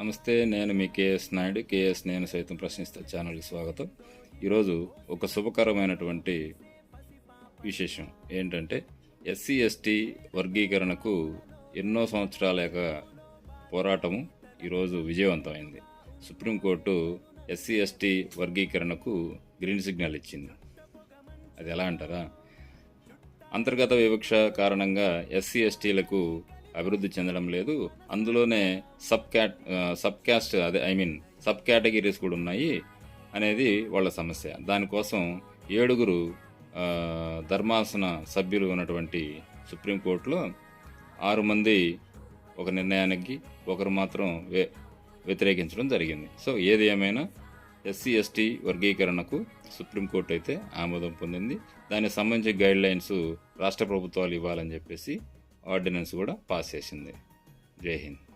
నమస్తే నేను మీ KS Naidu. KS నేను సైతం ప్రశ్నిస్తా ఛానల్కి స్వాగతం. ఈరోజు ఒక శుభకరమైనటువంటి విశేషం ఏంటంటే ఎస్సీ ఎస్టీ వర్గీకరణకు ఎన్నో సంవత్సరాల యొక్క పోరాటము ఈరోజు విజయవంతమైంది. సుప్రీంకోర్టు ఎస్సీ ఎస్టీ వర్గీకరణకు గ్రీన్ సిగ్నల్ ఇచ్చింది. అది ఎలా అంటారా? అంతర్గత వివక్ష కారణంగా ఎస్సీ ఎస్టీలకు అభివృద్ధి చెందడం లేదు. అందులోనే సబ్ క్యాట్ సబ్ క్యాస్ట్ అదే ఐ మీన్ సబ్ కేటగిరీస్ కూడా ఉన్నాయి అనేది వాళ్ళ సమస్య. దానికోసం ఏడుగురు ధర్మాసన సభ్యులు ఉన్నటువంటి సుప్రీంకోర్టులో ఆరు మంది ఒక నిర్ణయానికి ఒకరు మాత్రం వే వ్యతిరేకించడం జరిగింది. సో ఏది ఏమైనా ఎస్సీ ఎస్టీ వర్గీకరణకు సుప్రీంకోర్టు అయితే ఆమోదం పొందింది. దానికి సంబంధించి గైడ్ లైన్స్ రాష్ట్ర ప్రభుత్వాలు ఇవ్వాలని చెప్పేసి ఆర్డినెన్స్ కూడా పాస్ చేసింది. జై హింద్.